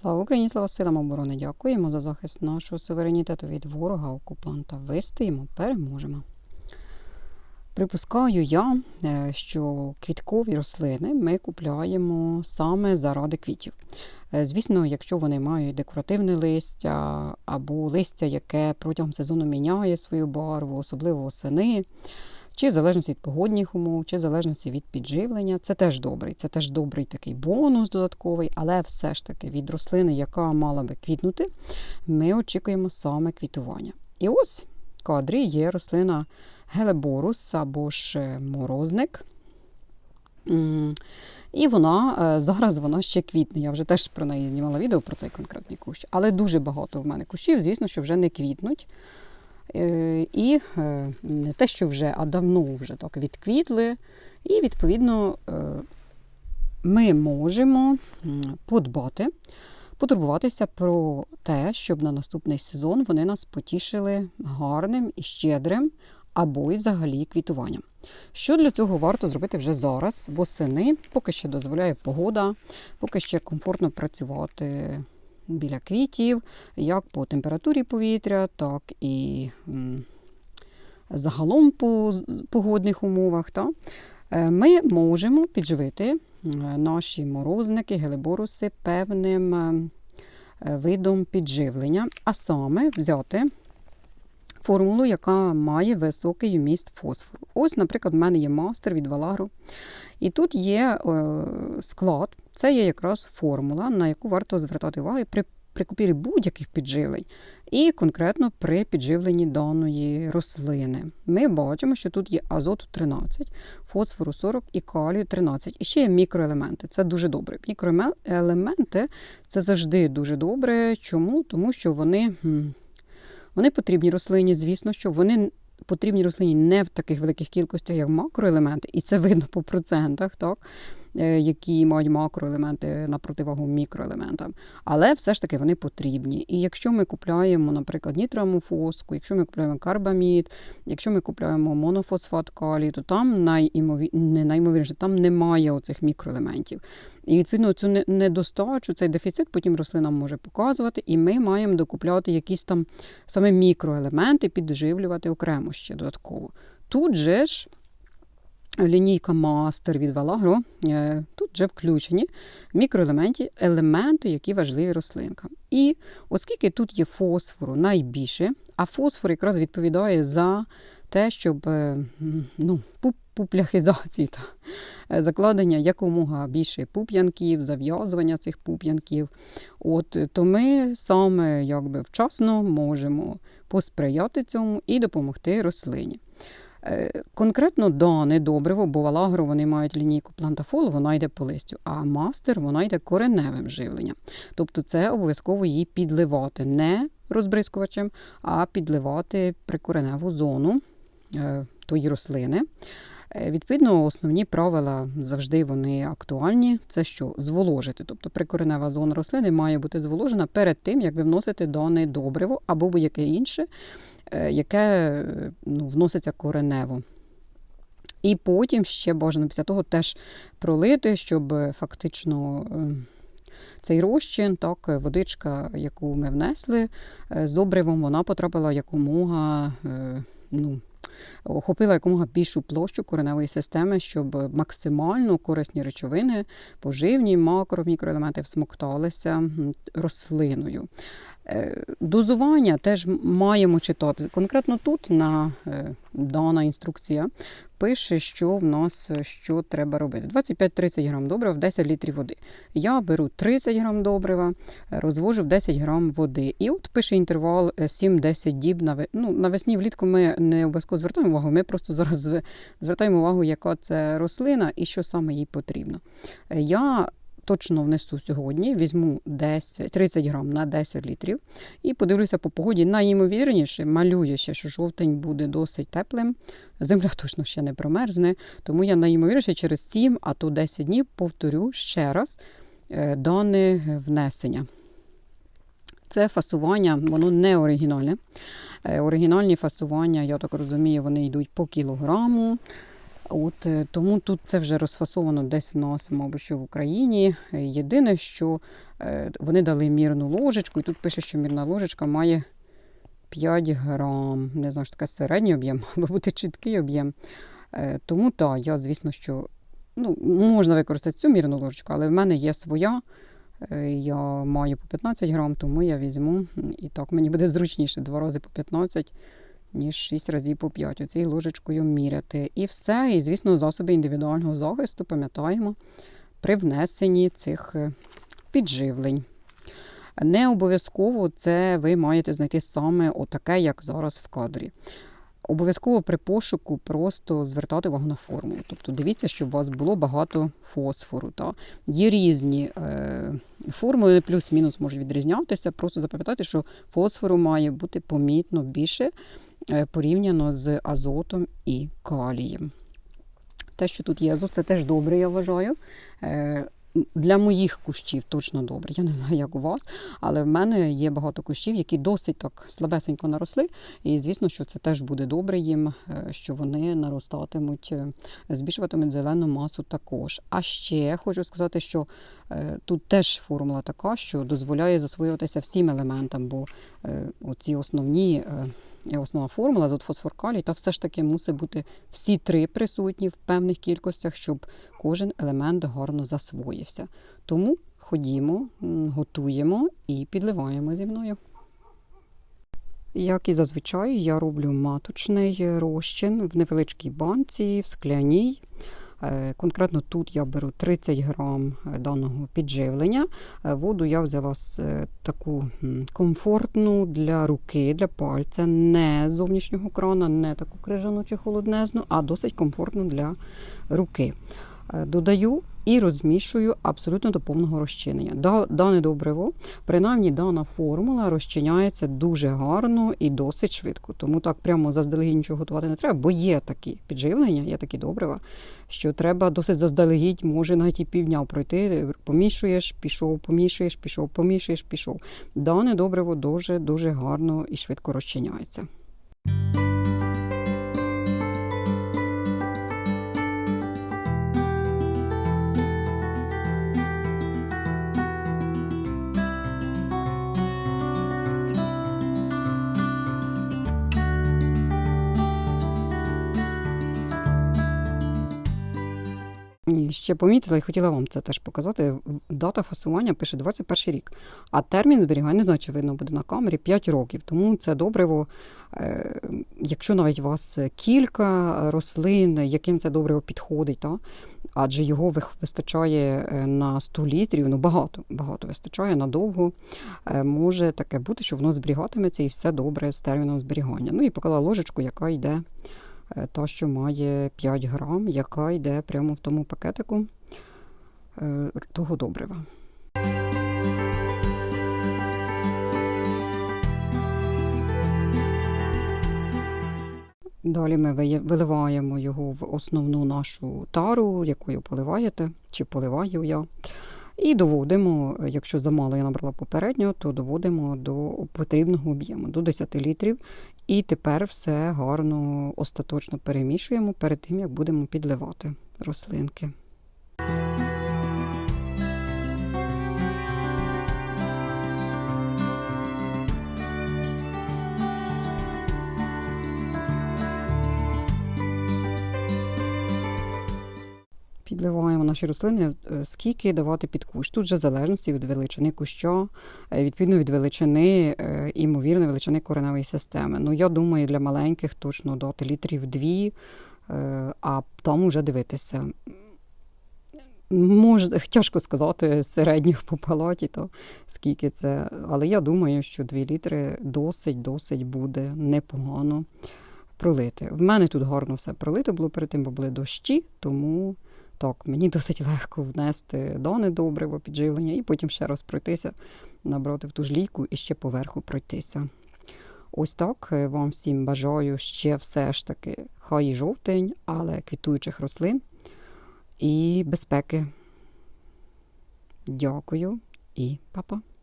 Слава Україні, слава силам оборони! Дякуємо за захист нашого суверенітету від ворога, окупанта. Вистоїмо, переможемо. Припускаю я, е, що квіткові рослини ми купляємо саме заради квітів. Е, Звісно, якщо вони мають декоративне листя або листя, яке протягом сезону міняє свою барву, особливо восени, чи в залежності від погодних умов, чи в залежності від підживлення, це теж добрий. Це теж добрий такий бонус додатковий, але все ж таки від рослини, яка мала би квітнути, ми очікуємо саме квітування. І ось в кадрі є рослина гелеборус або ж е, морозник. І вона е, зараз вона ще квітне. Я вже теж про неї знімала відео про цей конкретний кущ. Але дуже багато в мене кущів, звісно, що вже не квітнуть. Е, І е, не те, що вже, а давно вже так відквітли. І, відповідно, е, ми можемо подбати, потурбуватися про те, щоб на наступний сезон вони нас потішили гарним і щедрим або і взагалі квітуванням. Що для цього варто зробити вже зараз, восени, поки ще дозволяє погода, поки ще комфортно працювати біля квітів, як по температурі повітря, так і загалом по погодних умовах. Та? Е, Ми можемо підживити е, наші морозники, гелеборуси певним е, видом підживлення, а саме взяти формулу, яка має високий вміст фосфору. Ось, наприклад, в мене є мастер від Валагру. І тут є склад, це є якраз формула, на яку варто звертати увагу при, при купівлі будь-яких підживлень, і конкретно при підживленні даної рослини. Ми бачимо, що тут є азоту 13, фосфору 40 і калію 13. І ще є мікроелементи. Це дуже добре. Мікроелементи це завжди дуже добре. Чому? Тому що вони. вони потрібні рослині, звісно, що вони потрібні рослині не в таких великих кількостях, як макроелементи, і це видно по процентах, так, які мають макроелементи на противагу мікроелементам. Але все ж таки вони потрібні. І якщо ми купляємо, наприклад, нітроамофоску, якщо ми купляємо карбамід, якщо ми купляємо монофосфат калію, то там найімові... не найімовірніше, там немає оцих мікроелементів. І відповідно цю не- недостачу, цей дефіцит потім рослина може показувати, і ми маємо докупляти якісь там саме мікроелементи, підживлювати окремо ще додатково. Тут же ж лінійка мастер від Валагро, е, тут вже включені мікроелементи, елементи, які важливі рослинкам. І оскільки тут є фосфору найбільше, а фосфор якраз відповідає за те, щоб е, ну, пупляхізації та е, закладення якомога більше пуп'янків, зав'язування цих пуп'янків. От, то ми саме якби вчасно можемо посприяти цьому і допомогти рослині. Е, Конкретно дане добриво, бо в Алагро вони мають лінійку плантафол, вона йде по листю, а мастер вона йде кореневим живленням. Тобто це обов'язково її підливати не розбризкувачем, а підливати прикореневу зону е, тої рослини. Е, Відповідно, основні правила завжди вони актуальні. Це що? Зволожити. Тобто прикоренева зона рослини має бути зволожена перед тим, як ви вносите дане добриво або будь-яке інше, яке е, ну, вноситься коренево. І потім ще бажано після того теж пролити, щоб е, фактично е, цей розчин, так, е, водичка, яку ми внесли е, з добривом, вона потрапила якомога. е, Ну, охопила якомога більшу площу кореневої системи, щоб максимально корисні речовини, поживні, макро, мікроелементи всмокталися рослиною. Е, Дозування теж маємо читати. Конкретно тут на е, дана інструкція пише, що в нас е, що треба робити. 25-30 грам добрива в 10 літрів води. Я беру 30 грам добрива, розвожу в 10 грам води. І от пише інтервал е, 7-10 діб. Ну, навесні влітку ми не обов'язково звертаємо увагу, ми просто зараз звертаємо увагу, яка це рослина і що саме їй потрібно. Я точно внесу сьогодні, візьму 10, 30 грам на 10 літрів і подивлюся по погоді. Найімовірніше, малює ще, що жовтень буде досить теплим. Земля точно ще не промерзне, тому я найімовірніше через 7, а то 10 днів повторю ще раз е, дане внесення. Це фасування, воно не оригінальне. Е, Оригінальні фасування, я так розумію, вони йдуть по кілограму. От е, тому тут це вже розфасовано десь в нас, мабуть, що в Україні. Єдине, що е, вони дали мірну ложечку, і тут пише, що мірна ложечка має 5 грам. Не знаю, що таке середній об'єм, або бути чіткий об'єм. Е, Тому так, я, звісно, що ну, можна використати цю мірну ложечку, але в мене є своя. Я маю по 15 грам, тому я візьму. І так мені буде зручніше два рази по 15, ніж 6 разів по 5. Оцією ложечкою міряти. І все. І, звісно, засоби індивідуального захисту пам'ятаємо при внесенні цих е, підживлень. Не обов'язково це ви маєте знайти саме отаке, як зараз в кадрі. Обов'язково при пошуку просто звертати увагу на формулу. Тобто дивіться, щоб у вас було багато фосфору. Та. Є різні е, формули, плюс-мінус можуть відрізнятися. Просто запам'ятайте, що фосфору має бути помітно більше порівняно з азотом і калієм. Те, що тут є азот, це теж добре, я вважаю. Е, для моїх кущів точно добре. Я не знаю, як у вас, але в мене є багато кущів, які досить так слабесенько наросли. І звісно, що це теж буде добре їм, е, що вони наростатимуть, е, збільшуватимуть зелену масу також. А ще хочу сказати, що е, тут теж формула така, що дозволяє засвоюватися всім елементам, бо е, оці основні. Основна формула азот, фосфор, калій, та все ж таки мусить бути всі три присутні в певних кількостях, щоб кожен елемент гарно засвоївся. Тому ходімо, готуємо і підливаємо зі мною. Як і зазвичай, я роблю маточний розчин в невеличкій банці, в скляній. Е, Конкретно тут я беру 30 грам е, даного підживлення. Е, Воду я взяла з таку комфортну для руки, для пальця, не зовнішнього крана, не таку крижану чи холоднезну, а досить комфортну для руки. Е, Додаю і розмішую абсолютно до повного розчинення. Дане добриво, принаймні дана формула розчиняється дуже гарно і досить швидко. Тому так прямо заздалегідь нічого готувати не треба, бо є такі підживлення, є такі добрива, що треба досить заздалегідь, може навіть і півдня пройти. Помішуєш, пішов, помішуєш, пішов, помішуєш, пішов. Дане добриво дуже дуже гарно і швидко розчиняється. Ще помітила і хотіла вам це теж показати. Дата фасування пише 21 рік, а термін зберігання, не знаю, чи видно буде на камері 5 років. Тому це добриво, е, якщо навіть у вас кілька рослин, яким це добриво підходить, та? адже його вистачає е, на 100 літрів, ну багато, багато вистачає надовго. Е, Може таке бути, що воно зберігатиметься і все добре з терміном зберігання. Ну і показала ложечку, яка йде та, що має 5 грам, яка йде прямо в тому пакетику е, того добрива. Далі ми виливаємо його в основну нашу тару, якою поливаєте, чи поливаю я. І доводимо, якщо замало я набрала попереднього, то доводимо до потрібного об'єму, до 10 літрів. І тепер все гарно остаточно перемішуємо перед тим, як будемо підливати рослинки. Підливаємо наші рослини, е, скільки давати під кущ. Тут вже в залежності від величини куща, е, відповідно від величини, е, імовірно, величини кореневої системи. Ну, я думаю, для маленьких точно дати літрів дві, е, а там уже дивитися. Може, тяжко сказати середніх по палаті, то скільки це. Але я думаю, що 2 літри досить-досить буде непогано пролити. В мене тут гарно все пролито було перед тим, бо були дощі, тому так, мені досить легко внести дони добриво, підживлення, і потім ще раз пройтися, набрати в ту ж лійку і ще поверху пройтися. Ось так е, вам всім бажаю ще все ж таки хай і жовтень, але квітуючих рослин і безпеки. Дякую і па-па.